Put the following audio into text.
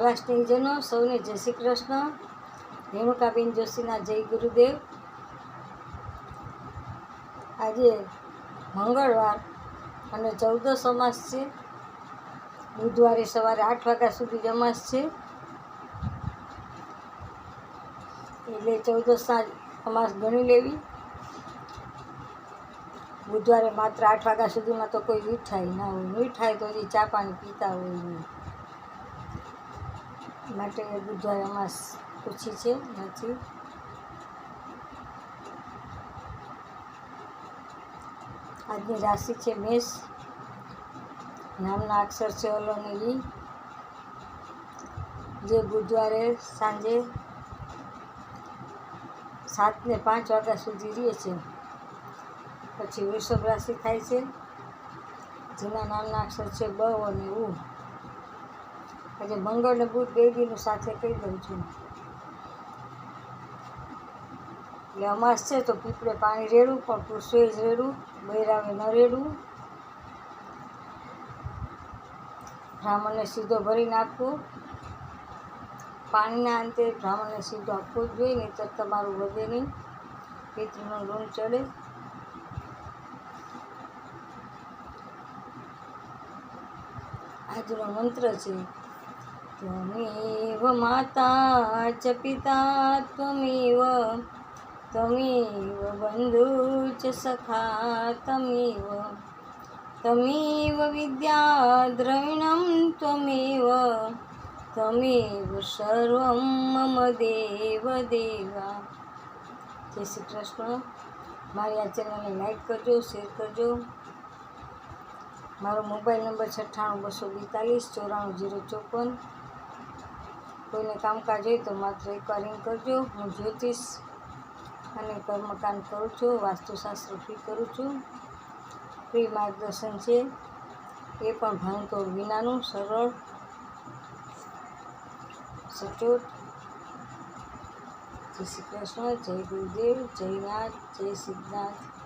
વાલા સ્નેહીજનો, સૌને જય શ્રી કૃષ્ણ. રેણુકાબેન જોશીના જય ગુરુદેવ. આજે મંગળવાર અને ચૌદસ સમાસ છે. બુધવારે સવારે આઠ વાગ્યા સુધી જમાસ છે. એટલે ચૌદો સાંજ અમાસ ગણી લેવી. બુધવારે માત્ર આઠ વાગ્યા સુધીમાં તો કોઈ મીઠાઈ ના હોય. મીઠાઈ તો હજી ચા પાણી પીતા હોય નહીં. માટે બુધવારે પૂછી છે, નથી. આજની રાશિ છે મેષ. નામના અક્ષર છે અલોની ઈ જે બુધવારે સાંજે સાત ને પાંચ વાગ્યા સુધી રહે છે. પછી વૃષભ રાશિ થાય છે. જેના નામના અક્ષર છે બ અને ઉ. આજે મંગળ ને બુધ બે દીનું સાથે કહી દઉં છું. એટલે અમાસ છે તો પીપળે પાણી રેડવું પણ પુષ્પે જ રેડવું બૈરાવે ન રેડવું બ્રાહ્મણને સીધો ભરી નાખવું. પાણીના અંતે બ્રાહ્મણને સીધો આપવો જ જોઈએ નહીં તો તમારું વધે નહીં. પિતૃનું ઋણ ચડે. આજનો મંત્ર છે ત્વમેવ માતા ચ પિતા ત્વમેવ ત્વમેવ બંધુ ચ સખા તમેવ તમેવ વિદ્યા દ્રવિણમ ત્વમેવ તમેવ સર્વમ મમ દેવ દેવા જય શ્રી કૃષ્ણ મારી આ ચેનલને લાઈક કરજો શેર કરજો। મારો મોબાઈલ નંબર છઠ્ઠાણું બસો બેતાલીસ ચોરાણું જીરો ચોપન. કોઈને કામકાજ હોય તો માત્ર એકવાર રિંગ કરજો. હું જ્યોતિષ અને કર્મકાંડ કરું છું, વાસ્તુશાસ્ત્ર ફી કરું છું. ફ્રી માર્ગદર્શન છે. એ પણ ભાંગતોડ વિનાનું, સરળ, સચોટ. જય શ્રી કૃષ્ણ, જય ગુરુદેવ, જય નાથ, જય સિદ્ધનાથ.